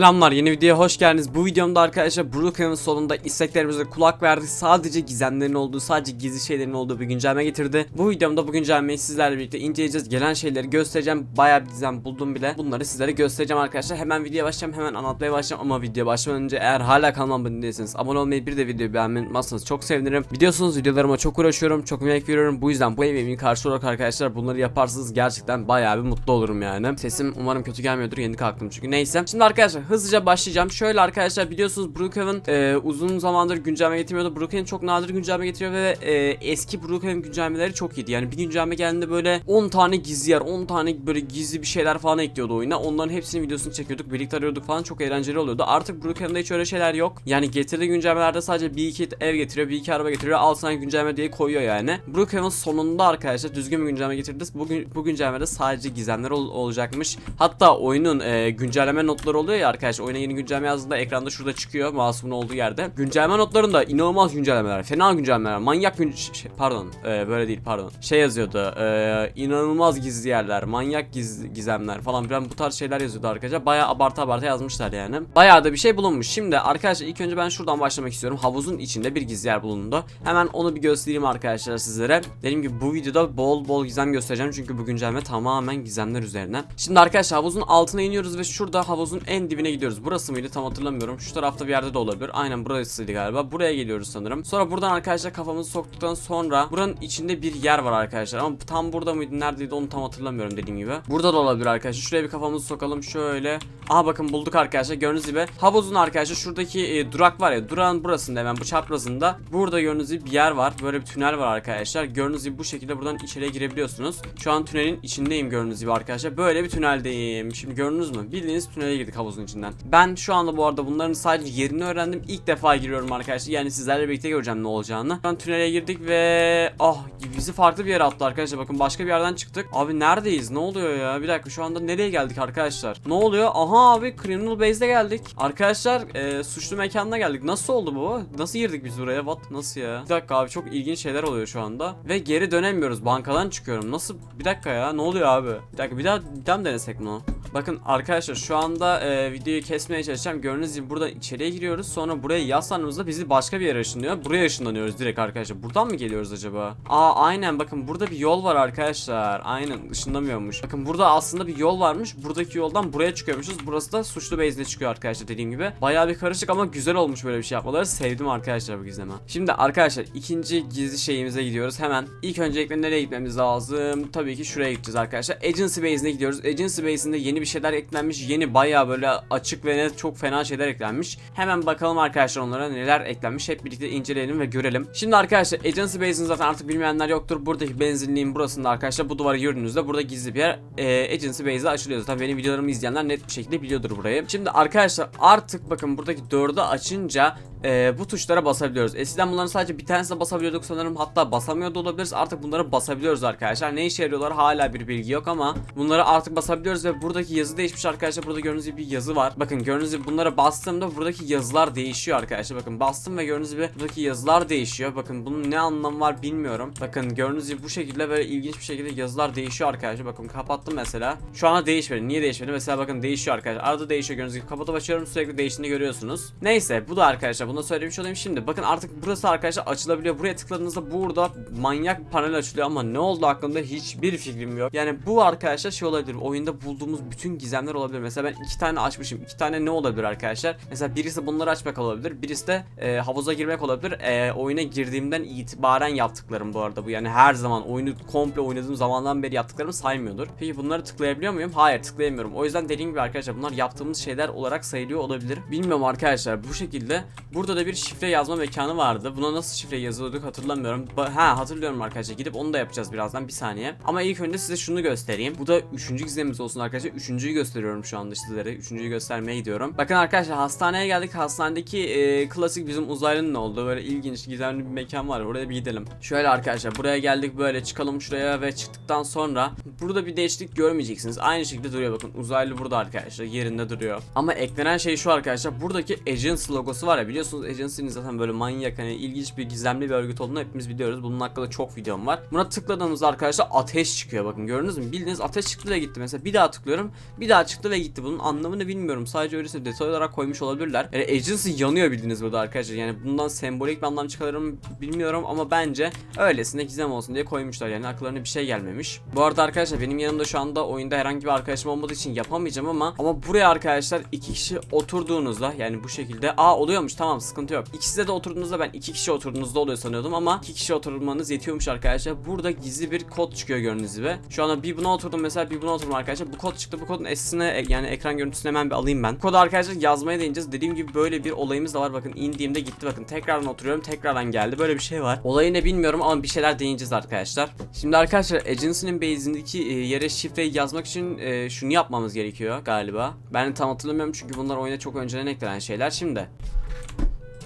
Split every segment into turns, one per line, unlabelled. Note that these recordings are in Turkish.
Selamlar yeni videoya hoş geldiniz. Bu videomda arkadaşlar Brookhaven sonunda isteklerimize kulak verdi. Sadece gizemlerin olduğu, sadece gizli şeylerin olduğu bir güncelleme getirdi. Bu videomda bu güncellemeyi sizlerle birlikte inceleyeceğiz. Gelen şeyleri göstereceğim. Bayağı bir gizem buldum bile. Bunları sizlere göstereceğim arkadaşlar. Hemen videoya başlayacağım. Hemen anlatmaya başlayacağım. Ama videoya başlamadan önce eğer hala kanalıma abone değilseniz abone olmayı bir de videoyu beğenmeyi unutmazsanız çok sevinirim. Biliyorsunuz videolarıma çok uğraşıyorum. Çok emek veriyorum. Bu yüzden bu emeğimin karşı olarak arkadaşlar bunları yaparsanız gerçekten bayağı bir mutlu olurum yani. Sesim umarım kötü gelmiyordur. Yeni kalktım çünkü. Neyse. Şimdi arkadaşlar hızlıca başlayacağım. Şöyle arkadaşlar biliyorsunuz Brookhaven e, uzun zamandır güncelleme getirmiyordu. Brookhaven çok nadir güncelleme getiriyor ve e, eski Brookhaven güncellemeleri çok iyiydi. Yani bir güncelleme geldiğinde böyle 10 tane gizli yer, 10 tane böyle gizli bir şeyler falan ekliyordu oyuna. Onların hepsinin videosunu çekiyorduk, birlikte arıyorduk falan çok eğlenceli oluyordu. Artık Brookhaven'da hiç öyle şeyler yok. Yani getirdiği güncellemelerde sadece bir iki ev getiriyor, bir iki araba getiriyor. Al sana güncelleme diye koyuyor yani. Brookhaven sonunda arkadaşlar düzgün bir güncelleme getirdi. Bugün bu güncellemede sadece gizemler ol- olacakmış. Hatta oyunun e, güncelleme notları oluyor ya arkadaşlar. Oyuna yeni güncelleme yazdığında ekranda şurada çıkıyor masumun olduğu yerde. Güncelleme notlarında inanılmaz güncellemeler, fena güncellemeler, manyak gün şey, pardon e, böyle değil pardon. Şey yazıyordu. E, inanılmaz gizli yerler, manyak giz, gizemler falan filan bu tarz şeyler yazıyordu arkadaşlar. Bayağı abartı abartı yazmışlar yani. Bayağı da bir şey bulunmuş. Şimdi arkadaşlar ilk önce ben şuradan başlamak istiyorum. Havuzun içinde bir gizli yer bulundu. Hemen onu bir göstereyim arkadaşlar sizlere. Dediğim gibi bu videoda bol bol gizem göstereceğim çünkü bu güncelleme tamamen gizemler üzerine. Şimdi arkadaşlar havuzun altına iniyoruz ve şurada havuzun en dibine gidiyoruz. Burası mıydı tam hatırlamıyorum. Şu tarafta bir yerde de olabilir. Aynen burasıydı galiba. Buraya geliyoruz sanırım. Sonra buradan arkadaşlar kafamızı soktuktan sonra buranın içinde bir yer var arkadaşlar. Ama tam burada mıydı neredeydi onu tam hatırlamıyorum dediğim gibi. Burada da olabilir arkadaşlar. Şuraya bir kafamızı sokalım şöyle. Aha bakın bulduk arkadaşlar. Gördüğünüz gibi havuzun arkadaşlar şuradaki e, durak var ya. Durağın burasında hemen bu çaprazında. Burada gördüğünüz gibi bir yer var. Böyle bir tünel var arkadaşlar. Gördüğünüz gibi bu şekilde buradan içeriye girebiliyorsunuz. Şu an tünelin içindeyim gördüğünüz gibi arkadaşlar. Böyle bir tüneldeyim. Şimdi gördünüz mü? Bildiğiniz tünele girdik havuzun içinden. Ben şu anda bu arada bunların sadece yerini öğrendim. İlk defa giriyorum arkadaşlar. Yani sizlerle birlikte göreceğim ne olacağını. Şu an tünele girdik ve ah bizi farklı bir yere attı arkadaşlar. Bakın başka bir yerden çıktık. Abi neredeyiz? Ne oluyor ya? Bir dakika şu anda nereye geldik arkadaşlar? Ne oluyor? Aha abi Criminal Base'de geldik. Arkadaşlar e, suçlu mekanına geldik. Nasıl oldu bu? Nasıl girdik biz buraya? What? Nasıl ya? Bir dakika abi çok ilginç şeyler oluyor şu anda. Ve geri dönemiyoruz. Bankadan çıkıyorum. Nasıl? Bir dakika ya. Ne oluyor abi? Bir dakika bir daha, bir daha mı denesek bunu? Bakın arkadaşlar şu anda e, videoyu kesmeye çalışacağım. Gördüğünüz gibi buradan içeriye giriyoruz. Sonra buraya yaslandığımızda bizi başka bir yere ışınlıyor. Buraya ışınlanıyoruz direkt arkadaşlar. Buradan mı geliyoruz acaba? Aa aynen bakın burada bir yol var arkadaşlar. Aynen ışınlamıyormuş. Bakın burada aslında bir yol varmış. Buradaki yoldan buraya çıkıyormuşuz. Burası da suçlu base'de çıkıyor arkadaşlar dediğim gibi. Bayağı bir karışık ama güzel olmuş böyle bir şey yapmaları. Sevdim arkadaşlar bu gizleme. Şimdi arkadaşlar ikinci gizli şeyimize gidiyoruz. Hemen ilk öncelikle nereye gitmemiz lazım? Tabii ki şuraya gideceğiz arkadaşlar. Agency base'ine gidiyoruz. Agency base'inde yeni bir şeyler eklenmiş. Yeni bayağı böyle açık ve net çok fena şeyler eklenmiş. Hemen bakalım arkadaşlar onlara neler eklenmiş. Hep birlikte inceleyelim ve görelim. Şimdi arkadaşlar Agency Base'ini zaten artık bilmeyenler yoktur. Buradaki benzinliğin burasında arkadaşlar bu duvarı gördüğünüzde burada gizli bir yer e, Agency Base'de açılıyor. Zaten benim videolarımı izleyenler net bir şekilde biliyordur burayı. Şimdi arkadaşlar artık bakın buradaki 4'ü açınca e, bu tuşlara basabiliyoruz. Eskiden bunların sadece bir tanesine basabiliyorduk sanırım. Hatta basamıyor da olabiliriz. Artık bunları basabiliyoruz arkadaşlar. Ne işe yarıyorlar hala bir bilgi yok ama bunları artık basabiliyoruz ve buradaki yazı değişmiş arkadaşlar. Burada gördüğünüz gibi bir yazı var. Bakın gördüğünüz gibi bunlara bastığımda buradaki yazılar değişiyor arkadaşlar. Bakın bastım ve gördüğünüz gibi buradaki yazılar değişiyor. Bakın bunun ne anlamı var bilmiyorum. Bakın gördüğünüz gibi bu şekilde böyle ilginç bir şekilde yazılar değişiyor arkadaşlar. Bakın kapattım mesela. Şu anda değişmedi. Niye değişmedi? Mesela bakın değişiyor arkadaşlar. Arada değişiyor gördüğünüz gibi. Kapatıp açıyorum sürekli değiştiğini görüyorsunuz. Neyse bu da arkadaşlar bunu da söylemiş olayım şimdi. Bakın artık burası arkadaşlar açılabiliyor. Buraya tıkladığınızda burada manyak panel açılıyor ama ne oldu hakkında hiçbir fikrim yok. Yani bu arkadaşlar şey olabilir. Oyunda bulduğumuz bütün gizemler olabilir. Mesela ben iki tane açmışım. İki tane ne olabilir arkadaşlar? Mesela birisi bunları açmak olabilir. Birisi de e, havuza girmek olabilir. E, oyuna girdiğimden itibaren yaptıklarım bu arada bu. Yani her zaman oyunu komple oynadığım zamandan beri yaptıklarımı saymıyordur. Peki bunları tıklayabiliyor muyum? Hayır tıklayamıyorum. O yüzden dediğim gibi arkadaşlar bunlar yaptığımız şeyler olarak sayılıyor olabilir. Bilmiyorum arkadaşlar bu şekilde. Burada da bir şifre yazma mekanı vardı. Buna nasıl şifre yazıyorduk hatırlamıyorum. Ba- ha hatırlıyorum arkadaşlar. Gidip onu da yapacağız birazdan bir saniye. Ama ilk önce size şunu göstereyim. Bu da üçüncü gizemimiz olsun arkadaşlar. Üçüncüyü gösteriyorum şu anda sizlere. Üçüncüyü göstermeye gidiyorum. Bakın arkadaşlar hastaneye geldik. Hastanedeki e, klasik bizim uzaylının olduğu böyle ilginç gizemli bir mekan var. Oraya bir gidelim. Şöyle arkadaşlar buraya geldik böyle çıkalım şuraya ve çıktıktan sonra burada bir değişiklik görmeyeceksiniz. Aynı şekilde duruyor bakın. Uzaylı burada arkadaşlar yerinde duruyor. Ama eklenen şey şu arkadaşlar. Buradaki Agency logosu var ya biliyorsunuz Agency'nin zaten böyle manyak hani ilginç bir gizemli bir örgüt olduğunu hepimiz biliyoruz. Bunun hakkında çok videom var. Buna tıkladığımızda arkadaşlar ateş çıkıyor bakın gördünüz mü? Bildiğiniz ateş çıktı ve gitti. Mesela bir daha tıklıyorum. Bir daha çıktı ve gitti. Bunun anlamını bilmiyorum bilmiyorum. Sadece öyleyse detay olarak koymuş olabilirler. Yani agency yanıyor bildiğiniz burada arkadaşlar. Yani bundan sembolik bir anlam çıkarırım bilmiyorum ama bence öylesine gizem olsun diye koymuşlar. Yani akıllarına bir şey gelmemiş. Bu arada arkadaşlar benim yanımda şu anda oyunda herhangi bir arkadaşım olmadığı için yapamayacağım ama ama buraya arkadaşlar iki kişi oturduğunuzda yani bu şekilde aa oluyormuş tamam sıkıntı yok. İkisi de oturduğunuzda ben iki kişi oturduğunuzda oluyor sanıyordum ama iki kişi oturmanız yetiyormuş arkadaşlar. Burada gizli bir kod çıkıyor gördüğünüz gibi. Şu anda bir buna oturdum mesela bir buna oturdum arkadaşlar. Bu kod çıktı. Bu kodun esine yani ekran görüntüsünü hemen bir alayım ben. Kodu arkadaşlar yazmaya değineceğiz. Dediğim gibi böyle bir olayımız da var. Bakın indiğimde gitti bakın. Tekrardan oturuyorum. Tekrardan geldi. Böyle bir şey var. Olayı ne bilmiyorum ama bir şeyler değineceğiz arkadaşlar. Şimdi arkadaşlar agency'nin base'indeki e, yere şifreyi yazmak için e, şunu yapmamız gerekiyor galiba. Ben tam hatırlamıyorum çünkü bunlar oyuna çok önceden eklenen şeyler. Şimdi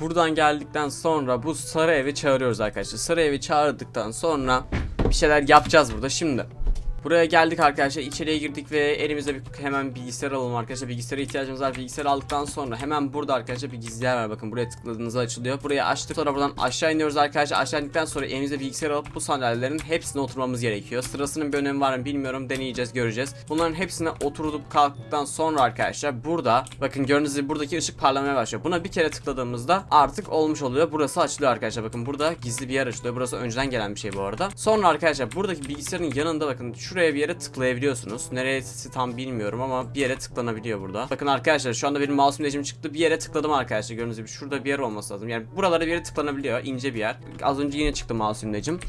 Buradan geldikten sonra bu sarı evi çağırıyoruz arkadaşlar. Sarı evi çağırdıktan sonra bir şeyler yapacağız burada. Şimdi Buraya geldik arkadaşlar içeriye girdik ve elimizde bir hemen bilgisayar alalım arkadaşlar. Bilgisayara ihtiyacımız var. Bilgisayarı aldıktan sonra hemen burada arkadaşlar bir gizli yer var. Bakın buraya tıkladığınızda açılıyor. Buraya açtık sonra buradan aşağı iniyoruz arkadaşlar. Aşağı indikten sonra elimizde bilgisayar alıp bu sandalyelerin hepsine oturmamız gerekiyor. Sırasının bir önemi var mı bilmiyorum. Deneyeceğiz göreceğiz. Bunların hepsine oturduk kalktıktan sonra arkadaşlar burada bakın gördüğünüz gibi buradaki ışık parlamaya başlıyor. Buna bir kere tıkladığımızda artık olmuş oluyor. Burası açılıyor arkadaşlar. Bakın burada gizli bir yer açılıyor. Burası önceden gelen bir şey bu arada. Sonra arkadaşlar buradaki bilgisayarın yanında bakın şuraya bir yere tıklayabiliyorsunuz. Neresi tam bilmiyorum ama bir yere tıklanabiliyor burada. Bakın arkadaşlar şu anda benim mouse imlecim çıktı. Bir yere tıkladım arkadaşlar. Gördüğünüz gibi şurada bir yer olması lazım. Yani buralara bir yere tıklanabiliyor. ince bir yer. Az önce yine çıktı mouse imlecim.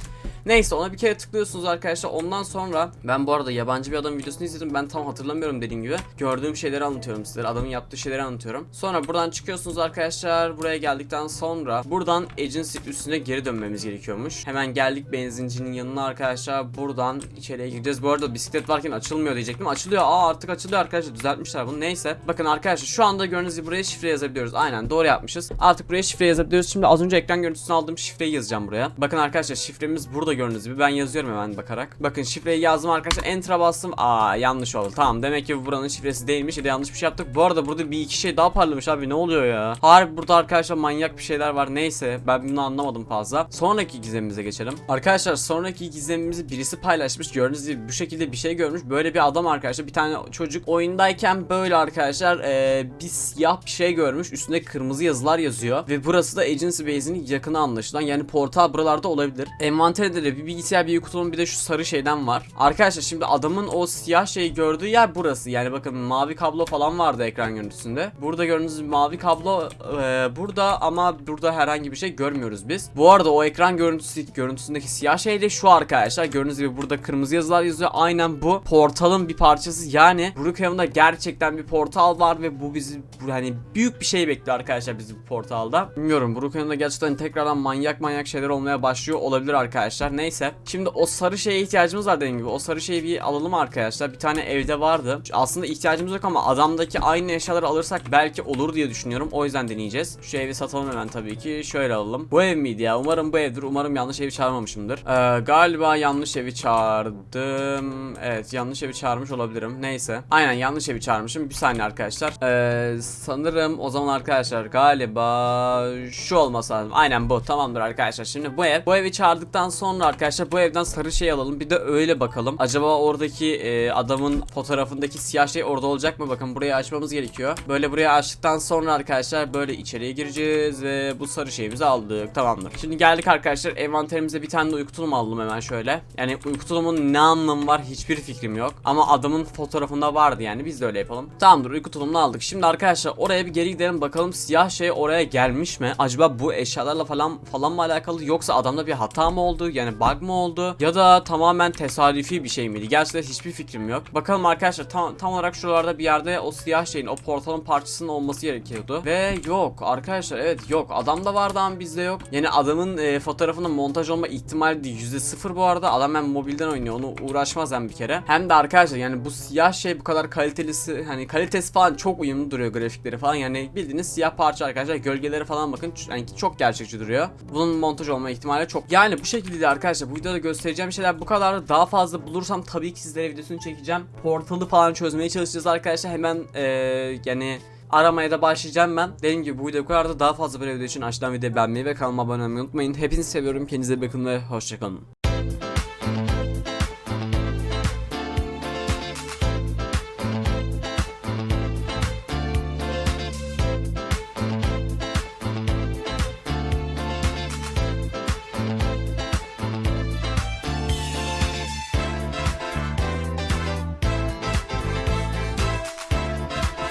Neyse ona bir kere tıklıyorsunuz arkadaşlar. Ondan sonra ben bu arada yabancı bir adamın videosunu izledim. Ben tam hatırlamıyorum dediğim gibi. Gördüğüm şeyleri anlatıyorum sizlere. Adamın yaptığı şeyleri anlatıyorum. Sonra buradan çıkıyorsunuz arkadaşlar. Buraya geldikten sonra buradan agency üstüne geri dönmemiz gerekiyormuş. Hemen geldik benzincinin yanına arkadaşlar. Buradan içeriye gireceğiz. Bu arada bisiklet varken açılmıyor diyecektim. Açılıyor. Aa artık açılıyor arkadaşlar. Düzeltmişler bunu. Neyse. Bakın arkadaşlar şu anda gördüğünüz gibi buraya şifre yazabiliyoruz. Aynen doğru yapmışız. Artık buraya şifre yazabiliyoruz. Şimdi az önce ekran görüntüsünü aldığım şifreyi yazacağım buraya. Bakın arkadaşlar şifremiz burada gördüğünüz gibi. Ben yazıyorum hemen bakarak. Bakın şifreyi yazdım arkadaşlar. Enter'a bastım. Aa yanlış oldu. Tamam demek ki bu buranın şifresi değilmiş ya da yanlış bir şey yaptık. Bu arada burada bir iki şey daha parlamış abi. Ne oluyor ya? Harbi burada arkadaşlar manyak bir şeyler var. Neyse ben bunu anlamadım fazla. Sonraki gizemimize geçelim. Arkadaşlar sonraki gizemimizi birisi paylaşmış. Gördüğünüz gibi bu şekilde bir şey görmüş. Böyle bir adam arkadaşlar. Bir tane çocuk oyundayken böyle arkadaşlar ee, bir siyah bir şey görmüş. Üstünde kırmızı yazılar yazıyor. Ve burası da Agency Base'in yakını anlaşılan. Yani portal buralarda olabilir. Envanterde de bir bilgisayar bir kutunun bir de şu sarı şeyden var. Arkadaşlar şimdi adamın o siyah şeyi gördüğü yer burası. Yani bakın mavi kablo falan vardı ekran görüntüsünde. Burada gördüğünüz mavi kablo ee, burada ama burada herhangi bir şey görmüyoruz biz. Bu arada o ekran görüntüsü görüntüsündeki siyah şey de şu arkadaşlar. Gördüğünüz gibi burada kırmızı yazılar yazıyor. Aynen bu portalın bir parçası. Yani Brookhaven'da gerçekten bir portal var ve bu bizi bu hani büyük bir şey bekliyor arkadaşlar bizi bu portalda. Bilmiyorum Brookhaven'da gerçekten tekrardan manyak manyak şeyler olmaya başlıyor olabilir arkadaşlar. Neyse. Şimdi o sarı şeye ihtiyacımız var dediğim gibi. O sarı şeyi bir alalım arkadaşlar. Bir tane evde vardı. Aslında ihtiyacımız yok ama adamdaki aynı eşyaları alırsak belki olur diye düşünüyorum. O yüzden deneyeceğiz. Şu evi satalım hemen tabii ki. Şöyle alalım. Bu ev miydi ya? Umarım bu evdir. Umarım yanlış evi çağırmamışımdır. Ee, galiba yanlış evi çağırdım. Evet yanlış evi çağırmış olabilirim. Neyse. Aynen yanlış evi çağırmışım. Bir saniye arkadaşlar. Ee, sanırım o zaman arkadaşlar galiba şu olması lazım. Aynen bu. Tamamdır arkadaşlar. Şimdi bu ev. Bu evi çağırdıktan sonra arkadaşlar bu evden sarı şey alalım. Bir de öyle bakalım. Acaba oradaki e, adamın fotoğrafındaki siyah şey orada olacak mı? Bakın burayı açmamız gerekiyor. Böyle buraya açtıktan sonra arkadaşlar böyle içeriye gireceğiz ve bu sarı şeyimizi aldık. Tamamdır. Şimdi geldik arkadaşlar. Envanterimize bir tane de uyku tulumu aldım hemen şöyle. Yani uyku tulumunun ne anlamı var hiçbir fikrim yok. Ama adamın fotoğrafında vardı yani. Biz de öyle yapalım. Tamamdır uyku tulumunu aldık. Şimdi arkadaşlar oraya bir geri gidelim bakalım siyah şey oraya gelmiş mi? Acaba bu eşyalarla falan falan mı alakalı yoksa adamda bir hata mı oldu? Yani bug mı oldu? Ya da tamamen tesadüfi bir şey miydi? Gerçekten hiçbir fikrim yok. Bakalım arkadaşlar tam, tam olarak şuralarda bir yerde o siyah şeyin o portalın parçasının olması gerekiyordu. Ve yok arkadaşlar evet yok. Adamda vardı ama bizde yok. Yani adamın e, fotoğrafının montaj olma ihtimali değil. %0 bu arada. Adam hem mobilden oynuyor. Onu uğraşmaz hem bir kere. Hem de arkadaşlar yani bu siyah şey bu kadar kalitelisi hani kalitesi falan çok uyumlu duruyor grafikleri falan. Yani bildiğiniz siyah parça arkadaşlar. Gölgeleri falan bakın yani çok gerçekçi duruyor. Bunun montaj olma ihtimali çok. Yani bu şekilde arkadaşlar bu videoda göstereceğim şeyler bu kadar. Daha fazla bulursam tabii ki sizlere videosunu çekeceğim. Portalı falan çözmeye çalışacağız arkadaşlar. Hemen eee yani aramaya da başlayacağım ben. Dediğim gibi bu video bu kadar da daha fazla böyle video için aşağıdan videoyu beğenmeyi ve kanalıma abone olmayı unutmayın. Hepinizi seviyorum. Kendinize bakın ve hoşçakalın.